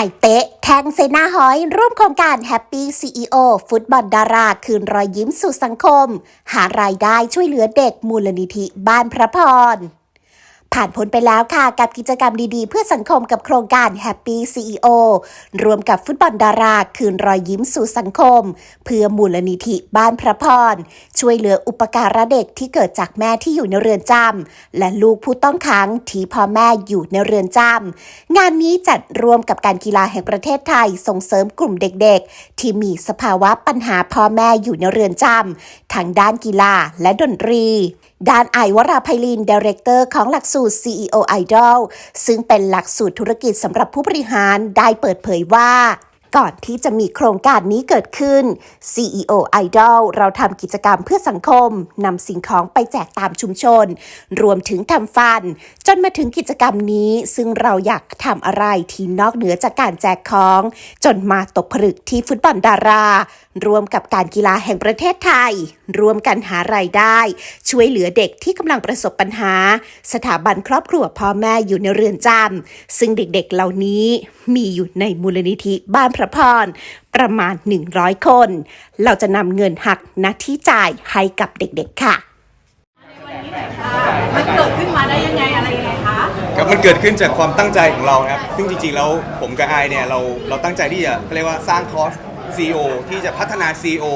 ายเตะ แทงเซนาหอย ร่วมโครงการแฮปปี้ซีอีโอฟุตบอลดาราคืนรอยยิ้มสู่สังคม หารายได้ช่วยเหลือเด็กมูลนิธิบ้านพระพร ผ่านพ้นไปแล้วค่ะกับกิจกรรมดีๆ เพื่อสังคมกับโครงการ Happy CEO รวมกับฟุตบอลดาราคืนรอยยิ้มสู่สังคม เพื่อมูลนิธิบ้านพระพร ช่วยเหลืออุปการะเด็กที่เกิดจากแม่ที่อยู่ในเรือนจำและลูกผู้ต้องขังที่พ่อแม่อยู่ในเรือนจำงานนี้จัดรวมกับการกีฬาแห่งประเทศไทยส่งเสริมกลุ่มเด็กๆ ที่มีสภาวะปัญหาพ่อแม่อยู่ในเรือนจำทั้งด้านกีฬาและดนตรี ด้านไอวราไพลินดีเรคเตอร์ของหลักสูตร CEO Idol ซึ่งเป็นหลักสูตรธุรกิจสำหรับผู้บริหารได้เปิดเผยว่าก่อนที่จะมีโครงการนี้เกิดขึ้น CEO Idol เราทำกิจกรรมเพื่อสังคมนำสิ่งของไปแจกตามชุมชน รวมถึงทำฟัน จนมาถึงกิจกรรมนี้ ซึ่งเราอยากทำอะไรที่นอกเหนือจากการแจกของ จนมาตกผลึกที่ฟุตบอลดารารวมกับการกีฬาแห่งประเทศไทย รวมกันหารายได้ ช่วยเหลือเด็กที่กำลังประสบปัญหา สถาบันครอบครัวพ่อแม่อยู่ในเรือนจำซึ่งเด็กๆเหล่านี้มีอยู่ในมูลนิธิบ้านพระพรประมาณ 100 คน เราจะนำเงินหักหน้าที่จ่ายให้กับเด็กๆค่ะมันเกิดขึ้นมาได้ยังไงอะไรยังไงคะครับมันเกิดขึ้นจากความตั้งใจของเรานะครับซึ่งจริงๆแล้วผมกับไอายเนี่ยเราเราตั้งใจที่จะเขาเรียกว่าสร้างคอร์ส CEO ที่จะพัฒนา CEO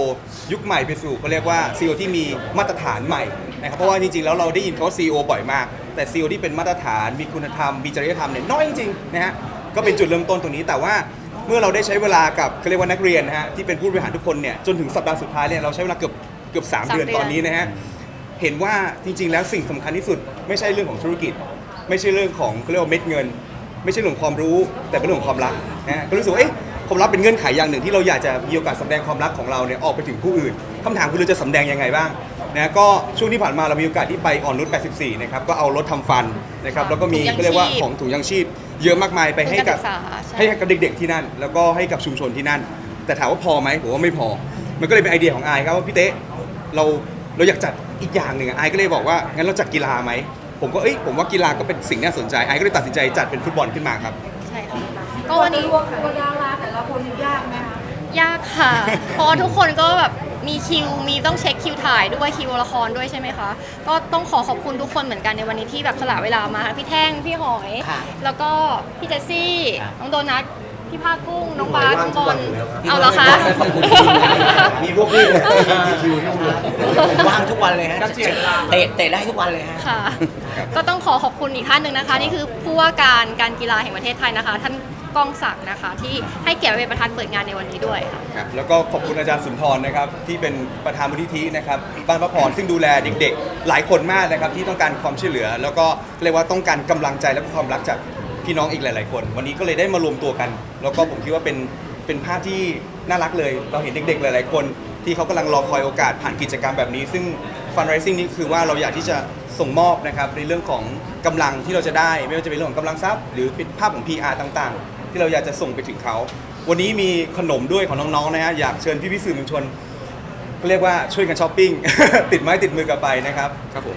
ยุคใหม่ไปสู่เขาเรียกว่า CEO ที่มีมาตรฐานใหม่นะครับเพราะว่าจริงๆแล้วเราได้ยินคำว่า CEO บ่อยมาก แต่ CEO ที่เป็นมาตรฐานมีคุณธรรมมีจริยธรรมเนี่ยน้อยจริงๆนะฮะก็เป็นจุดเริ่มต้นตรงนี้แต่ว่าเมื่อเราได้ใช้เวลากับเขาเรียกว่านักเรียนนะฮะที่เป็นผู้บริหารทุกคนเนี่ยจนถึงสัปดาห์สุดท้ายเนี่ยเราใช้เวลาเกือบเกือบสามเดือน ตอนนี้นะฮะเห็นว่าจริง ๆ แล้วสิ่งสำคัญที่สุดไม่ใช่เรื่องของธุรกิจ ไม่ใช่เรื่องของเขาเรียกว่าเม็ดเงิน ไม่ใช่เรื่องของความรู้แต่เป็นเรื่องของความรักนะฮะก็รู้สึกว่าเอ๊ะ ความรักเป็นเงื่อนไขอย่างหนึ่งที่เราอยากจะมีโอกาสสำแดงความรักของเราเนี่ยออกไปถึงผู้อื่นคำถามคือเราจะสำแดงยังไงบ้างนะก็ช่วงที่ผ่านมาเรามีโอกาสที่ไปอ่อนนุช84นะครับก็เอารถทำฟันนะครับแล้วก็มีถุงยางเขาเรียกว่าชีพของถุงยางชีพ เยอะมากมายไปให้กับ ทุนการศึกษาใช่ ให้กับเด็กๆที่นั่น แล้วก็ให้กับชุมชนที่นั่น แต่ถามว่าพอไหมผมว่าไม่พอ มันก็เลยเป็นไอเดียของอายครับว่าพี่เต๊ะเราเราอยากจัดอีกอย่างหนึ่งอะอายก็เลยบอกว่างั้นเราจัดกีฬาไหมผมก็เอ้ยผมว่ากีฬาก็เป็นสิ่งน่าสนใจอายก็เลยตัดสินใจจัดเป็นฟุตบอลขึ้นมาครับ ใช่ค่ะก็วันนี้รวมตัวดาราแต่ละ คนยากไหมคะยากค่ะ เพราะทุกคนก็แบบมีคิว มีต้องเช็คคิวถ่ายด้วยคิวละครด้วยใช่ไหมคะ ก็ต้องขอขอบคุณทุกคนเหมือนกันในวันนี้ที่แบบสละเวลามา พี่แท่ง พี่หอยแล้วก็พี่เจสซี่น้องโดนัท พี่ภาคกุ้ง น้องบาสน้องบอลเอาเหรอคะขอบคุณจริงนะครับมีพวกพี่เลยมีคิวยุ่งเลยผมว่างทุกวันเลยฮะเตะเตะได้ทุกวันเลยฮะ ค่ะ ก็ต้องขอขอบคุณอีกท่านหนึ่งนะคะ นี่คือผู้ว่าการการกีฬาแห่งประเทศไทยนะคะ ท่าน ก้องศักดิ์นะคะ ที่ให้เกียรติมาเป็นประธานเปิดงานในวันนี้ด้วยค่ะ ครับแล้วก็ขอบคุณอาจารย์สุนทรนะครับที่เป็นประธานมูลนิธินะครับบ้านพระพรซึ่งดูแลเด็กๆ หลายคนมากนะครับที่ต้องการความช่วยเหลือ แล้วก็เรียกว่าต้องการกำลังใจและความรักจากพี่น้องอีกหลาย ๆ คน วันนี้ก็เลยได้มารวมตัวกัน แล้วก็ผมคิดว่าเป็นเป็นภาพที่น่ารักเลย เราเห็นเด็กๆ หลายๆ คน ที่เขากำลังรอคอยโอกาสผ่านกิจกรรมแบบนี้ ซึ่ง fundraising นี่คือว่าเราอยากที่จะส่งมอบนะครับในเรื่องของกำลังที่เราจะได้ ไม่ว่าจะเป็นเรื่องของกำลังทรัพย์ หรือเป็นภาพของ PR ต่างๆ ที่เราอยากจะส่งไปถึงเขา วันนี้มีขนมด้วยของน้องๆนะฮะอยากเชิญพี่ๆสื่อมวลชนก็เรียกว่าช่วยกันช้อปปิ้ง ติดไม้ติดมือกลับไปนะครับครับผม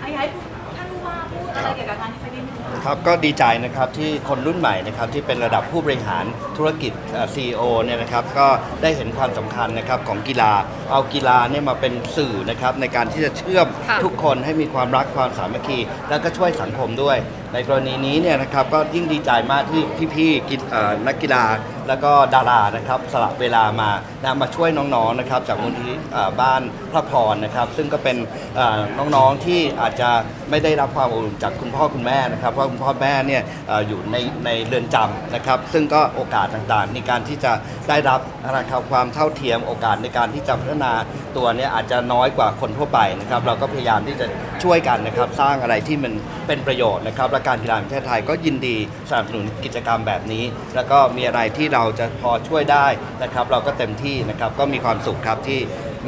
ไอ้ให้พูดท่านผู้ว่าพูดอะไรเกี่ยวกับงานนี้สักนิดนึงค่ะ ครับก็ดีใจนะครับที่คนรุ่นใหม่นะครับที่เป็นระดับผู้บริหารธุรกิจเอ่อ CEO เนี่ยนะครับก็ได้เห็นความสำคัญนะครับของกีฬา เอากีฬาเนี่ยมาเป็นสื่อนะครับในการที่จะเชื่อมค่ะ ทุกคนให้มีความรักความสามัคคี แล้วก็ช่วยสังคมด้วยในกรณีนี้เนี่ยนะครับก็ยิ่งดีใจมากที่พี่ๆกีเอ่อนักกีฬาแล้วก็ดารานะครับสละเวลามานะมาช่วยน้องๆนะครับจากมูลที่บ้านพระพรนะครับ ซึ่งก็เป็นเอ่อน้องๆที่อาจจะไม่ได้รับความอบอุ่นจากคุณพ่อคุณแม่นะครับเพราะคุณพ่อแม่เนี่ยเอ่ออยู่ในในเรือนจำนะครับ ซึ่งก็โอกาสต่างๆ ในการที่จะได้รับนะครับความเท่าเทียมโอกาสในการที่จะพัฒนาตัวเนี่ยอาจจะน้อยกว่าคนทั่วไปนะครับ เราก็พยายามที่จะช่วยกันนะครับสร้างอะไรที่มันเป็นประโยชน์นะครับและการกีฬาแห่งประเทศไทยก็ยินดีสนับสนุนกิจกรรมแบบนี้ แล้วก็มีอะไรที่เราจะพอช่วยได้นะครับ เราก็เต็มที่นะครับก็มีความสุขครับที่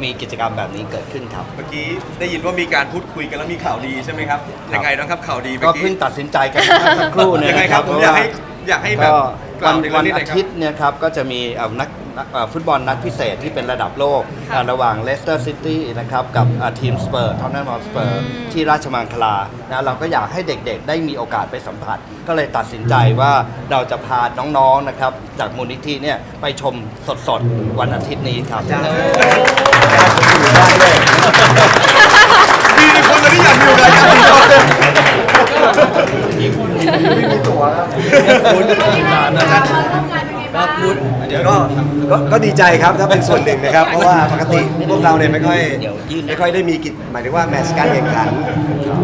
มีกิจกรรมแบบนี้เกิดขึ้นครับ เมื่อกี้ได้ยินว่ามีการพูดคุยกันแล้วมีข่าวดีใช่ไหมครับยังไงน้องครับข่าวดีเมื่ก็อกี้เพิ่งตัดสินใจกันสักครู่เนี่ยยังไงนะคครัรับบผมอยากให้อยากให้แบบก็กล่าวัวนในวันเรื่องนี้หอาน่อยครับ ทิตย์เนี่ยครับก็จะมีเอานัก เอ่อฟุตบอลนัดพิเศษที่เป็นระดับโลกค่ะอ่าระหว่างเลสเตอร์ซิตี้นะครับกับอ่าทีมสเปอร์ทอตแนมสเปอร์ที่ราชมังคลานะเราก็อยากให้เด็กๆ ได้มีโอกาสไปสัมผัส ก็เลยตัดสินใจว่าเราจะพาน้องๆนะครับจากมูลนิธิเนี่ยไปชมสดๆ วันอาทิตย์นี้ครับมีคนเลยที่อยากมีโอกาสจะมีตัวเลยครับ คุณ ก็ก็ก็ดีใจครับถ้าเป็นส่วนหนึ่งนะครับ เพราะว่าปกติพวกเราเนี่ยไม่ค่อยไม่ค่อยได้มีกิจหมายถึงว่าแมตช์การแข่งขัน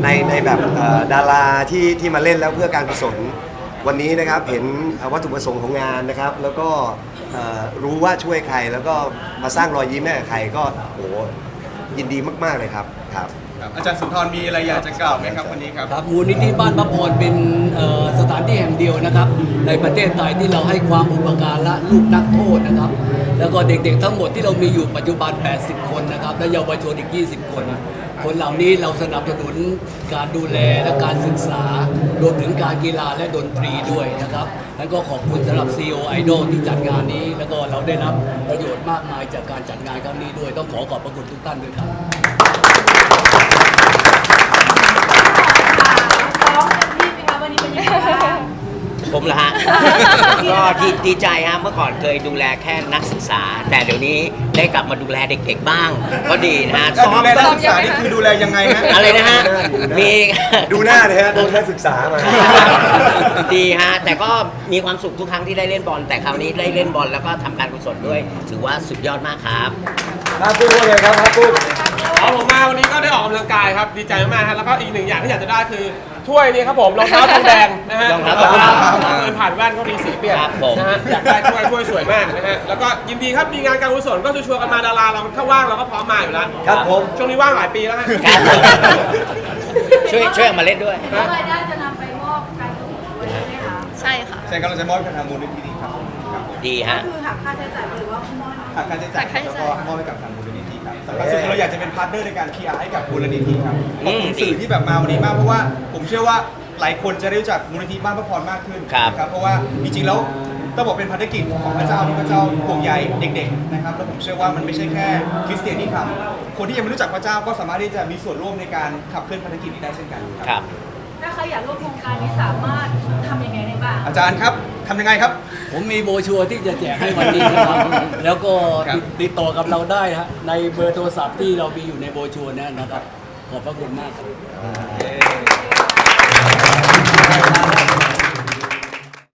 ในในแบบเอ่อดาราที่ที่มาเล่นแล้วเพื่อการกุศลวันนี้นะครับเห็นวัตถุประสงค์ของงานนะครับ แล้วก็เอ่อรู้ว่าช่วยใครแล้วก็มาสร้างรอยยิ้มให้กับใครก็โหยินดีมาก ๆเลยครับครับ ครับอาจารย์สุนทรมีอะไรอยากจะกล่าวไหมครับวันนี้ครับ ครับมูลนิธิบ้านพระพรเป็นเอ่อสถานที่แห่งเดียวนะครับ ในประเทศไทยที่เราให้ความอุปการะลูกนักโทษนะครับ แล้วก็เด็กๆทั้งหมดที่เรามีอยู่ปัจจุบัน 80 คนนะครับ และเยาวชนอีก 20 คน คนเหล่านี้เราสนับสนุนการดูแลและการศึกษารวมถึงการกีฬาและดนตรีด้วยนะครับ แล้วก็ขอบคุณสำหรับ CEO Idol ที่จัดงานนี้ แล้วก็เราได้รับประโยชน์มากมายจากการจัดงานครั้งนี้ด้วย ต้องขอขอบพระคุณทุกท่านด้วยครับ ผมเหรอฮะ ก็ดีดีใจฮะเมื่อก่อนเคยดูแลแค่นักศึกษา แต่เดี๋ยวนี้ได้กลับมาดูแลเด็กๆบ้าง ก็ดีนะฮะการดูแลนักศึกษานี่คือดูแลยังไงฮะอะไรนะฮะ มี ดูหน้าเลยฮะดูนักศึกษามา ดีฮะ แต่ก็มีความสุขทุกครั้งที่ได้เล่นบอล แต่คราวนี้ได้เล่นบอลแล้วก็ทำการกุศลด้วย ถือว่าสุดยอดมากครับ ครับปุ้งว่าไงครับครับปุ้ง เอาผมมาวันนี้ก็ได้ออกกำลังกายครับดีใจมากๆครับแล้วก็อีกหนึ่งอย่างที่อยากจะได้คือถ้วยนี้ครับผมรองเท้าทองแดงนะฮะรองเท้าทองแดงเดินผ่านแว่นก็มีสีเปลี่ยนครับผม นะฮะอยากได้ถ้วยถ้วยสวยมากนะฮะแล้วก็ยินดีครับมีงานการกุศลก็ชวนๆกันมาดาราเราถ้าว่างเราก็พร้อมมาอยู่แล้วครับผม ช่วงนี้ว่างหลายปีแล้วฮะ ครับช่วยช่วยเอามาเล่นด้วยแล้วรายได้จะนำไปมอบการกุศลด้วยใช่ไหมคะ ใช่ค่ะใช่ครับเราจะมอบให้กับทางมูลนิธินี้ครับครับผมดีก็ฮะ คือหักค่าใช้จ่ายหรือว่ามอบ หักค่าใช้จ่ายหักค่าใช้แล้วจ่ายก็มอบให้กับทางมูลนิธิครับ สำคัญสุดคือเราอยากจะเป็นพาร์ทเนอร์ในการ PR ให้กับมูลนิธิครับขอบคุณสื่อที่แบบมาวันนี้มากเพราะว่าผมเชื่อว่าหลายคนจะได้รู้จักมูลนิธิบ้านพระพรมากขึ้นครับนะเพราะว่าจริงๆแล้วต้องบอกเป็นภารกิจของพระเจ้าที่พระเจ้าห่วงใยเด็กๆนะครับแล้วผมเชื่อว่ามันไม่ใช่แค่คริสเตียนที่ทำคนที่ยังไม่รู้จักพระเจ้าก็สามารถที่จะมีส่วนร่วมในการขับเคลื่อนภารกิจนี้ได้เช่นกันครับครับถ้าใครอยากร่วมโครงการนี้สามารถทำยังไงได้บ้าง อาจารย์ครับ ทำยังไงครับ ผมมีโบรชัวร์ที่จะแจกให้วันนี้นะครับ แล้วก็ครับติดติดต่อกับเราได้ฮะในเบอร์โทรศัพท์ที่เรามีอยู่ในโบรชัวร์เนยนะครับ ขอบพระคุณมากครับ